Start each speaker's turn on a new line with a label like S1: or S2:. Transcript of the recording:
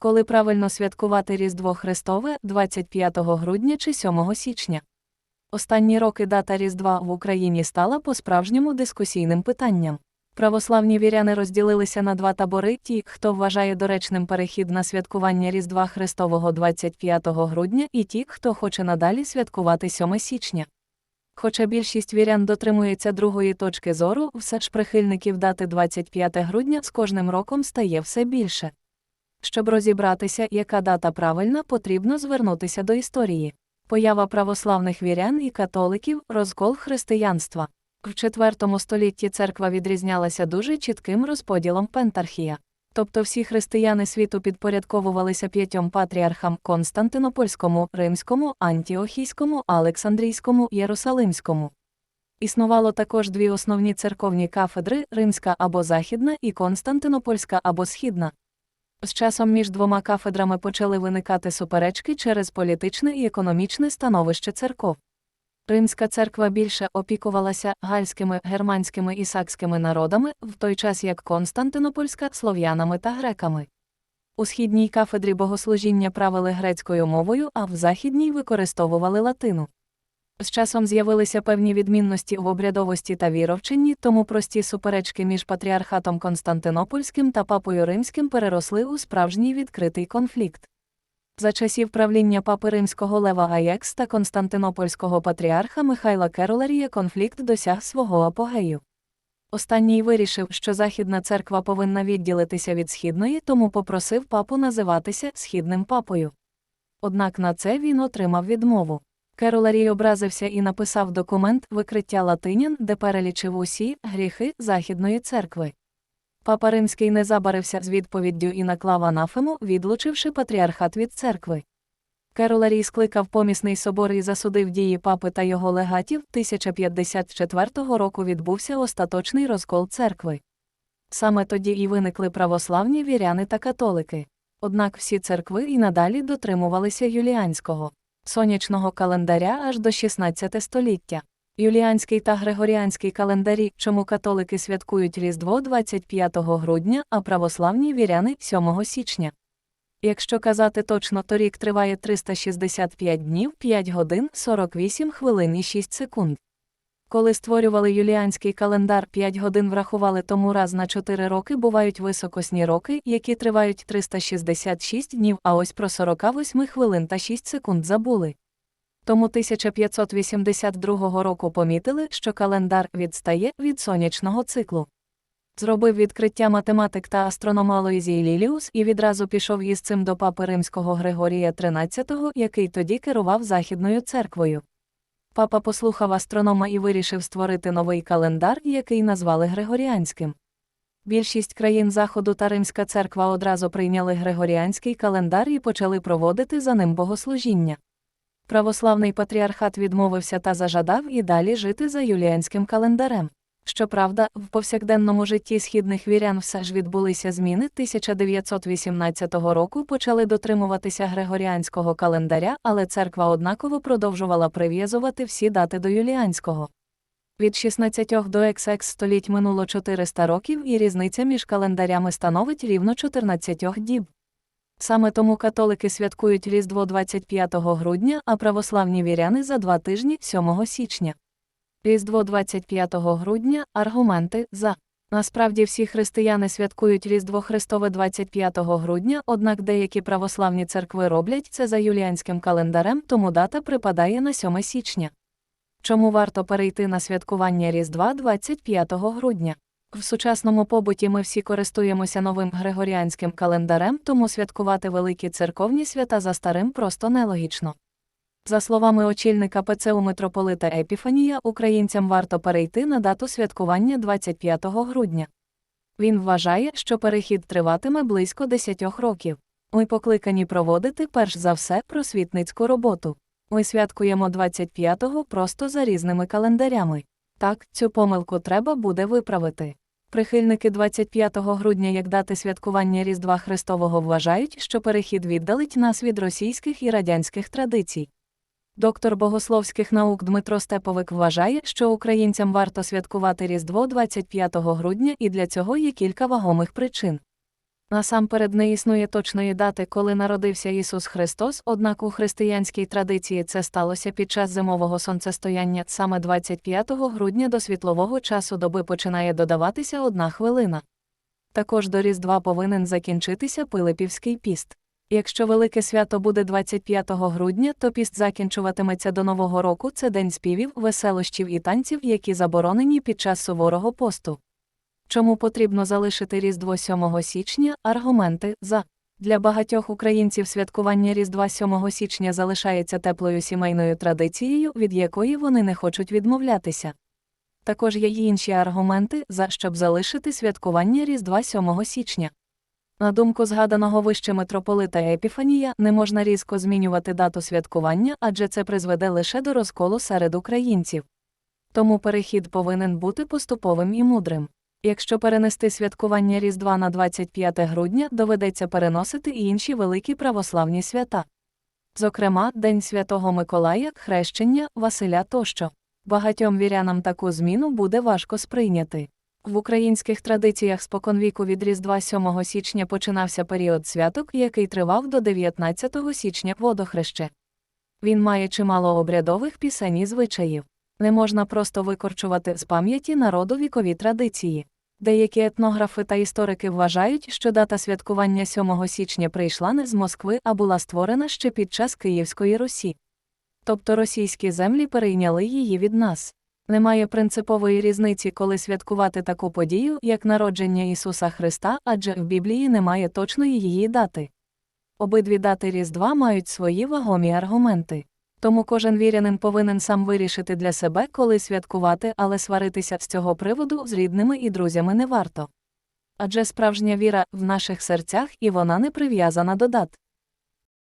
S1: Коли правильно святкувати Різдво Христове 25 грудня чи 7 січня. Останні роки дата Різдва в Україні стала по-справжньому дискусійним питанням. Православні віряни розділилися на два табори: ті, хто вважає доречним перехід на святкування Різдва Христового 25 грудня, і ті, хто хоче надалі святкувати 7 січня. Хоча більшість вірян дотримується другої точки зору, все ж прихильників дати 25 грудня з кожним роком стає все більше. Щоб розібратися, яка дата правильна, потрібно звернутися до історії. Поява православних вірян і католиків, розкол християнства. В IV столітті церква відрізнялася дуже чітким розподілом пентархія. Тобто всі християни світу підпорядковувалися п'ятьом патріархам Константинопольському, Римському, Антіохійському, Олександрійському, Єрусалимському. Існувало також дві основні церковні кафедри Римська або Західна і Константинопольська або Східна. З часом між двома кафедрами почали виникати суперечки через політичне і економічне становище церков. Римська церква більше опікувалася гальськими, германськими і сакськими народами, в той час як Константинопольська слов'янами та греками. У східній кафедрі богослужіння правили грецькою мовою, а в західній використовували латину. З часом з'явилися певні відмінності в обрядовості та віровченні, тому прості суперечки між патріархатом Константинопольським та папою Римським переросли у справжній відкритий конфлікт. За часів правління папи римського Лева Аякс та Константинопольського патріарха Михайла Кероларія конфлікт досяг свого апогею. Останній вирішив, що Західна церква повинна відділитися від східної, тому попросив папу називатися східним папою. Однак на це він отримав відмову. Кероларій образився і написав документ викриття латинян, де перелічив усі гріхи Західної церкви. Папа Римський не забарився з відповіддю і наклав анафему, відлучивши патріархат від церкви. Кероларій скликав помісний собор і засудив дії папи та його легатів. 1054 року відбувся остаточний розкол церкви. Саме тоді і виникли православні віряни та католики. Однак всі церкви і надалі дотримувалися юліанського сонячного календаря аж до 16 століття. Юліанський та Григоріанський календарі, чому католики святкують Різдво 25 грудня, а православні віряни 7 січня. Якщо казати точно, то рік триває 365 днів, 5 годин, 48 хвилин і 6 секунд. Коли створювали юліанський календар 5 годин врахували тому раз на 4 роки бувають високосні роки, які тривають 366 днів, а ось про 48 хвилин та 6 секунд забули. Тому 1582 року помітили, що календар відстає від сонячного циклу. Зробив відкриття математик та астроном Алоїзій Ліліус і відразу пішов із цим до папи римського Григорія XIII, який тоді керував Західною церквою. Папа послухав астронома і вирішив створити новий календар, який назвали Григоріанським. Більшість країн Заходу та Римська церква одразу прийняли Григоріанський календар і почали проводити за ним богослужіння. Православний патріархат відмовився та зажадав і далі жити за юліанським календарем. Щоправда, в повсякденному житті східних вірян все ж відбулися зміни 1918 року почали дотримуватися Григоріанського календаря, але церква однаково продовжувала прив'язувати всі дати до юліанського. Від 16 до XX століть минуло 400 років і різниця між календарями становить рівно 14 діб. Саме тому католики святкують Різдво 25 грудня, а православні віряни за два тижні 7 січня. Різдво 25 грудня аргументи за. Насправді всі християни святкують Різдво Христове 25 грудня, однак деякі православні церкви роблять це за юліанським календарем, тому дата припадає на 7 січня. Чому варто перейти на святкування Різдва 25 грудня? В сучасному побуті ми всі користуємося новим григоріанським календарем, тому святкувати великі церковні свята за старим просто нелогічно. За словами очільника ПЦУ митрополита Епіфанія, українцям варто перейти на дату святкування 25 грудня. Він вважає, що перехід триватиме близько 10 років. Ми покликані проводити перш за все просвітницьку роботу. Ми святкуємо 25-го просто за різними календарями. Так, цю помилку треба буде виправити. Прихильники 25 грудня як дати святкування Різдва Христового вважають, що перехід віддалить нас від російських і радянських традицій. Доктор богословських наук Дмитро Степовик вважає, що українцям варто святкувати Різдво 25 грудня і для цього є кілька вагомих причин. Насамперед не існує точної дати, коли народився Ісус Христос, однак у християнській традиції це сталося під час зимового сонцестояння. Саме 25 грудня до світлового часу доби починає додаватися одна хвилина. Також до Різдва повинен закінчитися Пилипівський піст. Якщо велике свято буде 25 грудня, то піст закінчуватиметься до Нового року це день співів, веселощів і танців, які заборонені під час суворого посту. Чому потрібно залишити Різдво 7 січня? Аргументи за. Для багатьох українців святкування Різдва 7 січня залишається теплою сімейною традицією, від якої вони не хочуть відмовлятися. Також є й інші аргументи за щоб залишити святкування Різдва 7 січня. На думку згаданого вище митрополита Епіфанія, не можна різко змінювати дату святкування, адже це призведе лише до розколу серед українців. Тому перехід повинен бути поступовим і мудрим. Якщо перенести святкування Різдва на 25 грудня, доведеться переносити і інші великі православні свята. Зокрема, День Святого Миколая, Хрещення, Василя тощо. Багатьом вірянам таку зміну буде важко сприйняти. В українських традиціях споконвіку від Різдва 7 січня починався період святок, який тривав до 19 січня водохреще. Він має чимало обрядових пісень і звичаїв. Не можна просто викорчувати з пам'яті народу вікові традиції. Деякі етнографи та історики вважають, що дата святкування 7 січня прийшла не з Москви, а була створена ще під час Київської Русі. Тобто російські землі перейняли її від нас. Немає принципової різниці, коли святкувати таку подію, як народження Ісуса Христа, адже в Біблії немає точної її дати. Обидві дати Різдва мають свої вагомі аргументи. Тому кожен вірянин повинен сам вирішити для себе, коли святкувати, але сваритися з цього приводу з рідними і друзями не варто. Адже справжня віра в наших серцях і вона не прив'язана до дат.